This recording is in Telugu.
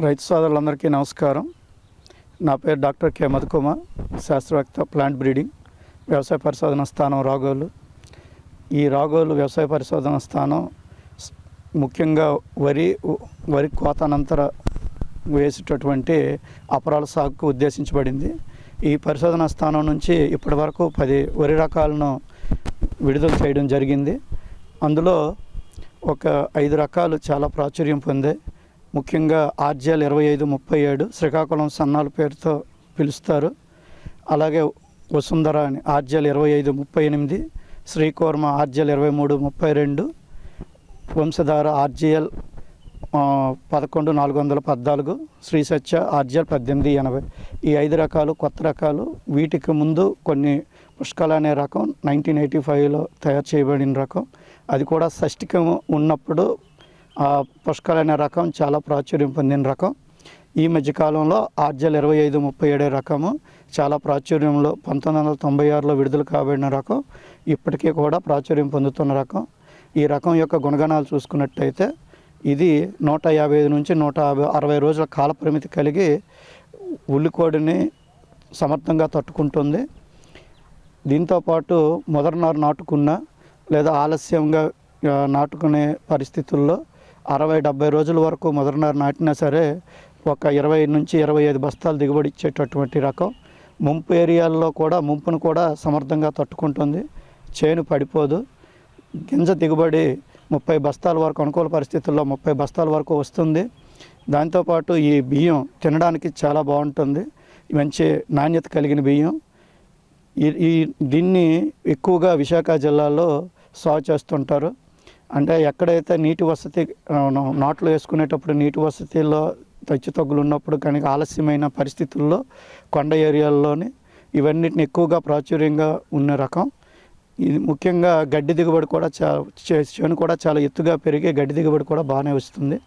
రైతు సోదరులందరికీ నమస్కారం. నా పేరు డాక్టర్ కె. మధుకుమార్ శాస్త్రవేత్త ప్లాంట్ బ్రీడింగ్ వ్యవసాయ పరిశోధన స్థానం రాగోలు. ఈ రాగోలు వ్యవసాయ పరిశోధన స్థానం ముఖ్యంగా వరి వరి కోత అనంతర వేసేటటువంటి అపరాల సాగుకు ఉద్దేశించబడింది. ఈ పరిశోధన స్థానం నుంచి ఇప్పటి వరకు పది వరి రకాలను విడుదల చేయడం జరిగింది. అందులో ఒక ఐదు రకాలు చాలా ప్రాచుర్యం పొందాయి. ముఖ్యంగా ఆర్జీఎల్ ఇరవై ఐదు ముప్పై ఏడు శ్రీకాకుళం సన్నాల పేరుతో పిలుస్తారు. అలాగే వసుంధర అని ఆర్జీఎల్ ఇరవై ఐదు ముప్పై ఎనిమిది శ్రీకూర్మ ఆర్జీఎల్ ఇరవై మూడు ముప్పై రెండు వంశధార ఆర్జీఎల్ పదకొండు నాలుగు వందల పద్నాలుగు శ్రీ సత్య ఆర్జీఎల్ పద్దెనిమిది ఎనభై. ఈ ఐదు రకాలు కొత్త రకాలు. వీటికి ముందు కొన్ని పుష్కల అనే రకం నైన్టీన్ ఎయిటీ ఫైవ్లో తయారు చేయబడిన రకం. అది కూడా షష్టికం ఉన్నప్పుడు ఆ అనే రకం చాలా ప్రాచుర్యం పొందిన రకం. ఈ మధ్యకాలంలో ఆర్జల్ ఇరవై ఐదు ముప్పై ఏడే రకము. చాలా ప్రాచుర్యంలో పంతొమ్మిది వందల తొంభై ఆరులో విడుదల కాబడిన రకం. ఇప్పటికీ కూడా ప్రాచుర్యం పొందుతున్న రకం. ఈ రకం యొక్క గుణగణాలు చూసుకున్నట్టయితే ఇది నూట యాభై ఐదు నుంచి నూట యాభై అరవై రోజుల కాలపరిమితి కలిగి ఉల్లికోడిని సమర్థంగా తట్టుకుంటుంది. దీంతోపాటు మొదటినారు నాటుకున్న లేదా ఆలస్యంగా నాటుకునే పరిస్థితుల్లో అరవై డెబ్బై రోజుల వరకు మొదటినారు నాటినా సరే ఒక ఇరవై నుంచి ఇరవై ఐదు బస్తాలు దిగుబడి ఇచ్చేటటువంటి రకం. ముంపు ఏరియాల్లో కూడా ముంపును కూడా సమర్థంగా తట్టుకుంటుంది. చేను పడిపోదు. గింజ దిగుబడి ముప్పై బస్తాల వరకు అనుకూల పరిస్థితుల్లో ముప్పై బస్తాల వరకు వస్తుంది. దాంతోపాటు ఈ బియ్యం తినడానికి చాలా బాగుంటుంది. మంచి నాణ్యత కలిగిన బియ్యం. ఈ ఈ దీన్ని ఎక్కువగా విశాఖ జిల్లాలో సాగు చేస్తుంటారు. అంటే ఎక్కడైతే నీటి వసతి నాట్లు వేసుకునేటప్పుడు నీటి వసతిలో తచ్చు తగ్గులు ఉన్నప్పుడు కనుక ఆలస్యమైన పరిస్థితుల్లో కొండ ఏరియాల్లోని ఇవన్నిటిని ఎక్కువగా ప్రాచుర్యంగా ఉన్న రకం. ఇది ముఖ్యంగా గడ్డి దిగుబడి కూడా చా చే- చేను కూడా చాలా ఎత్తుగా పెరిగి గడ్డి దిగుబడి కూడా బాగానే వస్తుంది.